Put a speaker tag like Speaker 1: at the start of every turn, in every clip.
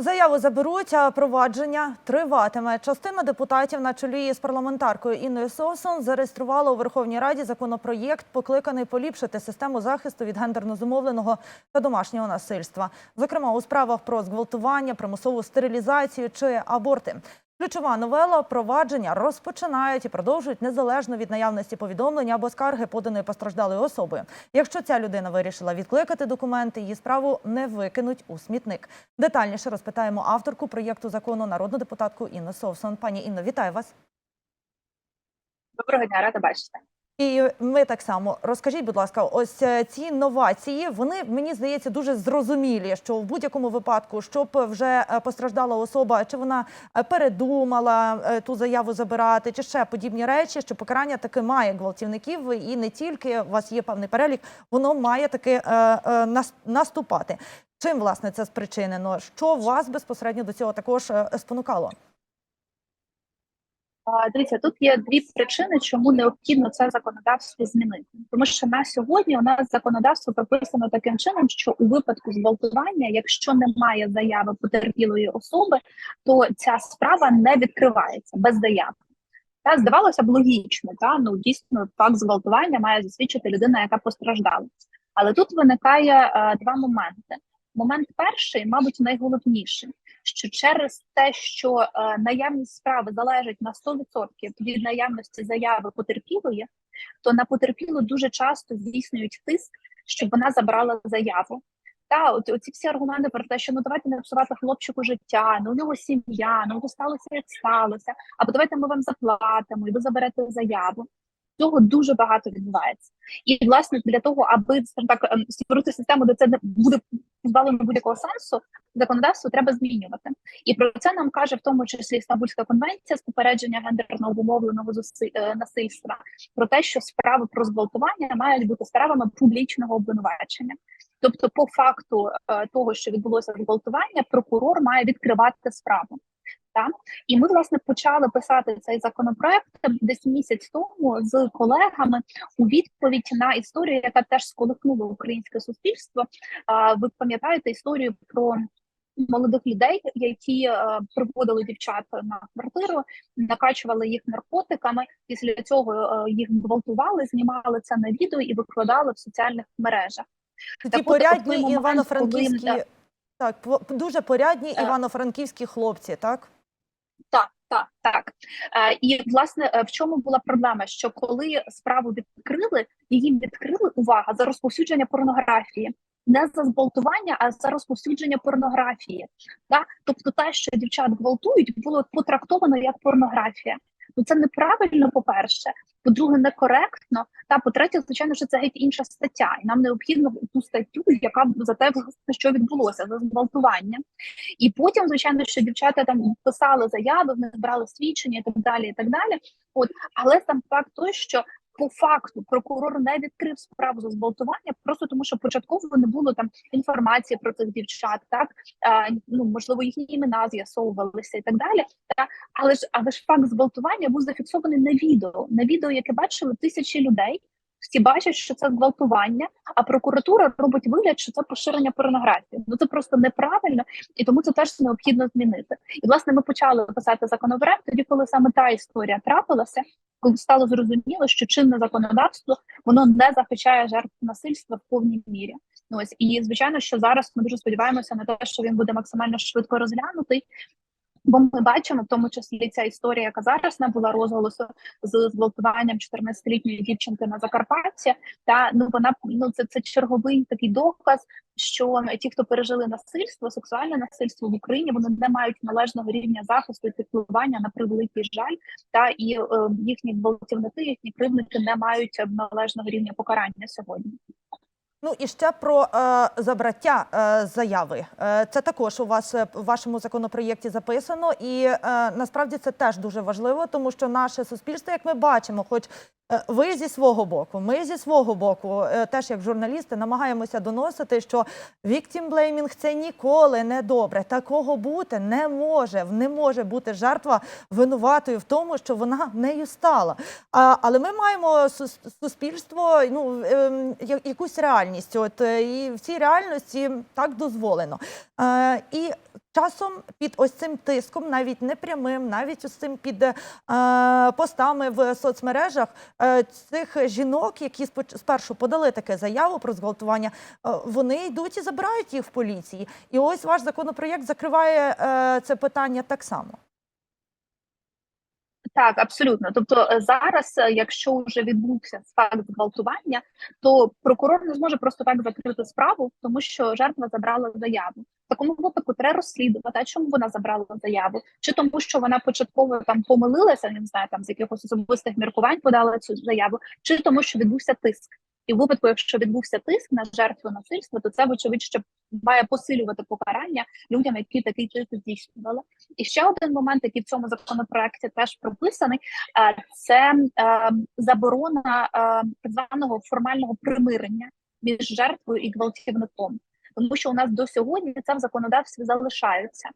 Speaker 1: Заяву заберуть, а провадження триватиме. Частина депутатів на чолі з парламентаркою Інною Сосон зареєструвала у Верховній Раді законопроєкт, покликаний поліпшити систему захисту від гендерно зумовленого та домашнього насильства, зокрема у справах про зґвалтування, примусову стерилізацію чи аборти. Ключова новела провадження розпочинають і продовжують незалежно від наявності повідомлення або скарги поданої постраждалою особою. Якщо ця людина вирішила відкликати документи, її справу не викинуть у смітник. Детальніше розпитаємо авторку проєкту закону народну депутатку Інну Совсон. Пані Інно, вітаю вас.
Speaker 2: Доброго дня, рада бачити.
Speaker 1: І ми так само розкажіть, будь ласка, ось е, ці новації. Вони мені здається дуже зрозумілі, що в будь-якому випадку, щоб вже е, постраждала особа, чи вона е, передумала ту заяву забирати, чи ще подібні речі, що покарання таки має гвалтівників, і не тільки у вас є певний перелік, воно має таки наступати. Чим власне це спричинено? Що вас безпосередньо до цього також спонукало?
Speaker 2: Дивіться, тут є дві причини, чому необхідно це законодавство змінити. Тому що на сьогодні у нас законодавство прописано таким чином, що у випадку зґвалтування, якщо немає заяви потерпілої особи, то ця справа не відкривається без заяви. Та здавалося б логічно, та ну дійсно факт зґвалтування має засвідчити людина, яка постраждала. Але тут виникає е, два моменти. Момент перший, мабуть, найголовніший, що через те, що е, наявність справи залежить на 100% від наявності заяви потерпілої, то на потерпілу дуже часто здійснюють тиск, щоб вона забрала заяву. Та от оці всі аргументи про те, що ну давайте не псувати хлопчику життя, ну у нього сім'я, ну сталося як сталося, або давайте ми вам заплатимо, і ви заберете заяву. Цього дуже багато відбувається, і власне для того, аби так ем, створити систему, де це не буде позбавлено будь-якого сенсу, законодавство треба змінювати. І про це нам каже в тому числі Стамбульська конвенція з попередження гендерно обумовленого е, насильства про те, що справи про зґвалтування мають бути справами публічного обвинувачення. Тобто, по факту е, того, що відбулося зґвалтування, прокурор має відкривати справу. Так? І ми власне почали писати цей законопроект десь місяць тому з колегами у відповідь на історію, яка теж сколихнула українське суспільство. А, Ви пам'ятаєте історію про молодих людей, які е, приводили дівчат на квартиру, накачували їх наркотиками. Після цього е, їх гвалтували, знімали це на відео і викладали в соціальних мережах.
Speaker 1: Ті
Speaker 2: Так
Speaker 1: порядні івано-франківські, так, дуже порядні івано-франківські хлопці, так?
Speaker 2: Так, так, так. Е, і власне е, в чому була проблема? Що коли справу відкрили, її відкрили увага за розповсюдження порнографії. Не за зґвалтування, а за розповсюдження порнографії. Так? Тобто, те, що дівчат гвалтують, було потрактовано як порнографія. Ну це неправильно, по-перше. По-друге, некоректно. Та по-третє, звичайно, що це геть інша стаття, і нам необхідно ту статтю, яка за те, що відбулося, за зґвалтування. І потім, звичайно, що дівчата там писали заяви, вони брали свідчення і так далі. і так далі. От, але сам факт той, що по факту прокурор не відкрив справу за зґвалтування, просто тому що початково не було там інформації про цих дівчат, так а, ну можливо їхні імена з'ясовувалися і так далі. Та але ж але ж факт зґвалтування був зафіксований на відео, на відео, яке бачили тисячі людей. Всі бачать, що це зґвалтування, а прокуратура робить вигляд, що це поширення порнографії. Ну це просто неправильно, і тому це теж необхідно змінити. І власне ми почали писати законопроект тоді, коли саме та історія трапилася, коли стало зрозуміло, що чинне законодавство воно не захищає жертв насильства в повній мірі. Ну, Ось і звичайно, що зараз ми дуже сподіваємося на те, що він буде максимально швидко розглянутий. Бо ми бачимо, в тому числі ця історія, яка зараз набула розголосу з зґвалтуванням 14-літньої дівчинки на Закарпатті. Та ну вона ну це, це черговий такий доказ, що ті, хто пережили насильство, сексуальне насильство в Україні, вони не мають належного рівня захисту і піклування на превеликий жаль. Та і е, їхні гвалтівники, їхні кривники не мають належного рівня покарання сьогодні.
Speaker 1: Ну і ще про е, забраття е, заяви. Е, це також у вас е, в вашому законопроєкті записано, і е, насправді це теж дуже важливо, тому що наше суспільство, як ми бачимо, хоч е, ви зі свого боку, ми зі свого боку, е, теж як журналісти, намагаємося доносити, що blaming – це ніколи не добре. Такого бути не може. Не може бути жертва винуватою в тому, що вона нею стала. А, але ми маємо сус- суспільство, ну я- якусь реальність. От е, і в цій реальності так дозволено. Е, і Часом під ось цим тиском, навіть непрямим, навіть ось цим під е, постами в соцмережах е, цих жінок, які спершу подали таке заяву про зґвалтування, е, вони йдуть і забирають їх в поліції. І ось ваш законопроєкт закриває е, це питання так само.
Speaker 2: Так, абсолютно. Тобто е, зараз, е, якщо вже відбувся факт зґвалтування, то прокурор не зможе просто так закрити справу, тому що жертва забрала заяву. В такому випадку треба розслідувати, чому вона забрала заяву, чи тому, що вона початково там помилилася, не знаю, там з якихось особистих міркувань подала цю заяву, чи тому, що відбувся тиск. І в випадку, якщо відбувся тиск на жертву насильства, то це вочевидь ще має посилювати покарання людям, які такий тиск здійснювали. І ще один момент, який в цьому законопроекті теж прописаний, е, це е, заборона е, так званого формального примирення між жертвою і гвалтівником. Тому що у нас до сьогодні це в законодавстві залишається,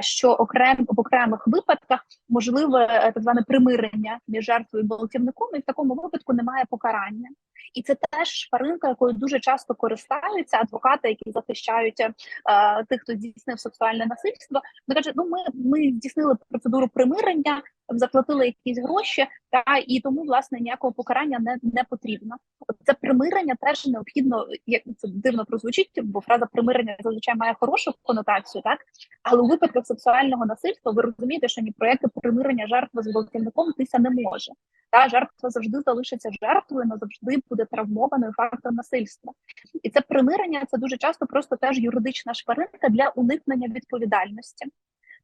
Speaker 2: що окрем в окремих випадках можливе так зване примирення між жертвою і гвалтівником, і в такому випадку немає покарання. І це теж шпаринка, якою дуже часто користаються адвокати, які захищають е, тих, хто здійснив сексуальне насильство. Вони кажуть, ну ми, ми здійснили процедуру примирення, заплатили якісь гроші, та і тому власне ніякого покарання не, не потрібно. Це примирення теж необхідно, як це дивно прозвучить, бо фраза примирення зазвичай має хорошу конотацію, так але у випадках сексуального насильства ви розумієте, що ні проєкти примирення жертви з гвалтівником тися не може. Та жертва завжди залишиться жертвою, назавжди буде травмованою фактом насильства. І це примирення це дуже часто просто теж юридична шпаринка для уникнення відповідальності.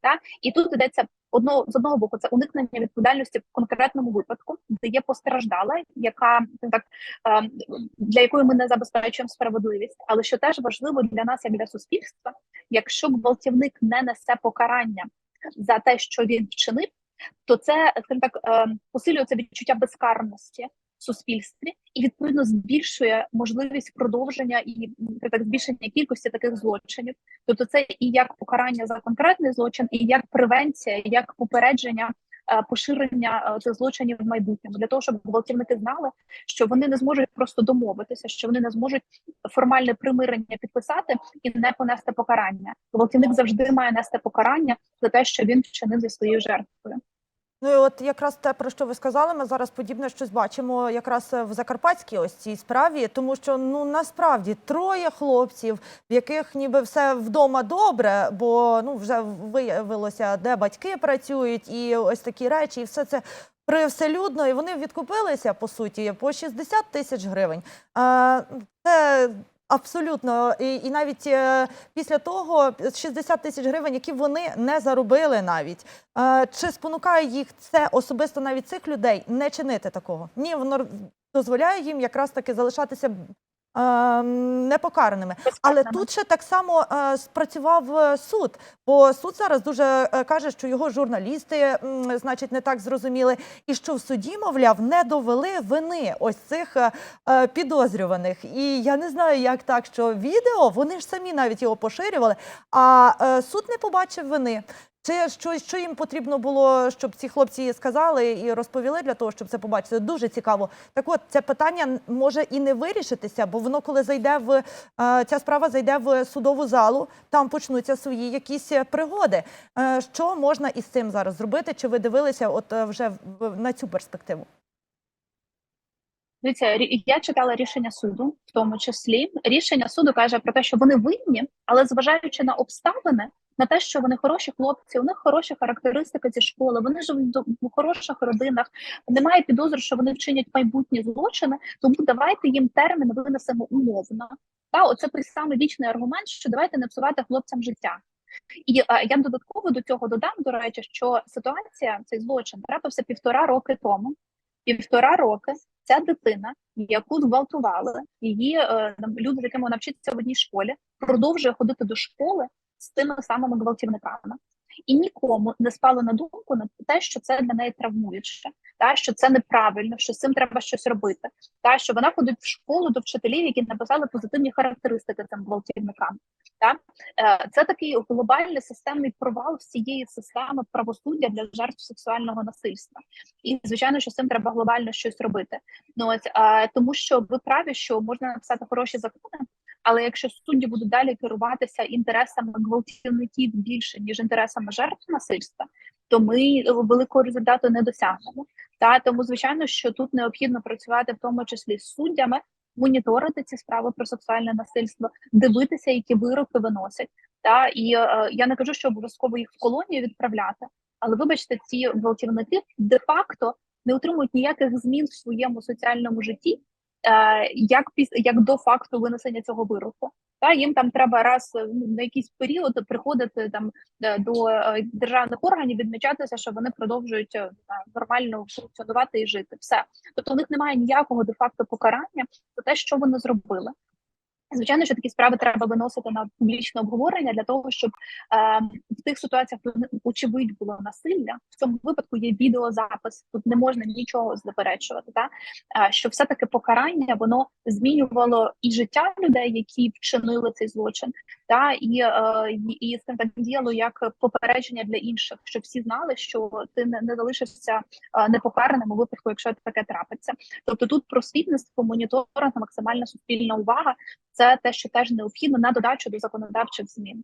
Speaker 2: Так? І тут йдеться одно з одного боку, це уникнення відповідальності в конкретному випадку, де є постраждала, яка так е, для якої ми не забезпечуємо справедливість, але що теж важливо для нас, як для суспільства, якщо гвалтівник не несе покарання за те, що він вчинив, то це скажімо так е, посилює це відчуття безкарності суспільстві і відповідно збільшує можливість продовження і так збільшення кількості таких злочинів. Тобто, це і як покарання за конкретний злочин, і як превенція, як попередження е, поширення е, цих злочинів в майбутньому, для того, щоб гвалтівники знали, що вони не зможуть просто домовитися, що вони не зможуть формальне примирення підписати і не понести покарання. Гвалтівник завжди має нести покарання за те, що він вчинив зі своєю жертвою.
Speaker 1: Ну і от якраз те, про що ви сказали, ми зараз подібне щось бачимо якраз в Закарпатській ось цій справі, тому що ну насправді троє хлопців, в яких ніби все вдома добре, бо ну вже виявилося, де батьки працюють, і ось такі речі, і все це. Привселюдно, і вони відкупилися по суті по 60 тисяч гривень. Це абсолютно і, і навіть е, після того 60 тисяч гривень, які вони не заробили навіть. Е, Чи спонукає їх це особисто навіть цих людей не чинити такого? Ні, воно дозволяє їм якраз таки залишатися непокараними. Але тут ще так само е, спрацював е, суд, бо суд зараз дуже е, каже, що його журналісти, значить, не так зрозуміли, і що в суді, мовляв, не довели вини ось цих підозрюваних. І я не знаю, як так, що відео вони ж самі навіть його поширювали, а суд не побачив вини. Чи що, що їм потрібно було, щоб ці хлопці сказали і розповіли для того, щоб це побачити? Дуже цікаво. Так от це питання може і не вирішитися, бо воно, коли зайде в е, ця справа зайде в судову залу, там почнуться свої якісь е, пригоди. Е, Що можна із цим зараз зробити? Чи ви дивилися от вже на цю перспективу?
Speaker 2: Дивіться, я читала рішення суду, в тому числі рішення суду каже про те, що вони винні, але зважаючи на обставини, на те, що вони хороші хлопці, у них хороші характеристики зі школи, вони живуть в хороших родинах, немає підозр, що вони вчинять майбутні злочини. Тому давайте їм термін винесемо умовно. Та оце той самий вічний аргумент, що давайте не псувати хлопцям життя. І е, я додатково до цього додам, до речі, що ситуація цей злочин трапився півтора роки тому. Півтора роки ця дитина, яку зґвалтували, її е, люди, з якими вона вчиться в одній школі, продовжує ходити до школи з тими самими гвалтівниками. І нікому не спало на думку на те, що це для неї травмуюче, та що це неправильно, що з цим треба щось робити. Та що вона ходить в школу до вчителів, які написали позитивні характеристики цим гвалтівникам. Та Е, це такий глобальний системний провал всієї системи правосуддя для жертв сексуального насильства. І звичайно, що з цим треба глобально щось робити. Ну ось тому, що ви праві, що можна написати хороші закони, Але якщо судді будуть далі керуватися інтересами гвалтівників більше ніж інтересами жертв насильства, то ми великого результату не досягнемо. Та тому, звичайно, що тут необхідно працювати в тому числі з суддями, моніторити ці справи про сексуальне насильство, дивитися, які вироки виносять. Та і е, я не кажу, що обов'язково їх в колонію відправляти, але вибачте, ці гвалтівники де-факто не отримують ніяких змін в своєму соціальному житті, як піс як до факту винесення цього вироку. Та їм там треба раз е, ну, на якийсь період приходити там е, до е, державних органів, відмічатися, що вони продовжують е, нормально функціонувати і жити. Все, тобто у них немає ніякого де факто покарання за те, що вони зробили. Звичайно, що такі справи треба виносити на публічне обговорення для того, щоб е, в тих ситуаціях, очевидь було насилля, в цьому випадку є відеозапис. Тут не можна нічого заперечувати. Та е, що все таки покарання воно змінювало і життя людей, які вчинили цей злочин, та і, е, і, і скажімо так діяло як попередження для інших, щоб всі знали, що ти не, не залишишся е, непокараним у випадку, якщо таке трапиться. Тобто тут просвітництво, моніторинг, максимальна суспільна увага це те, що теж необхідно на додачу до законодавчих змін.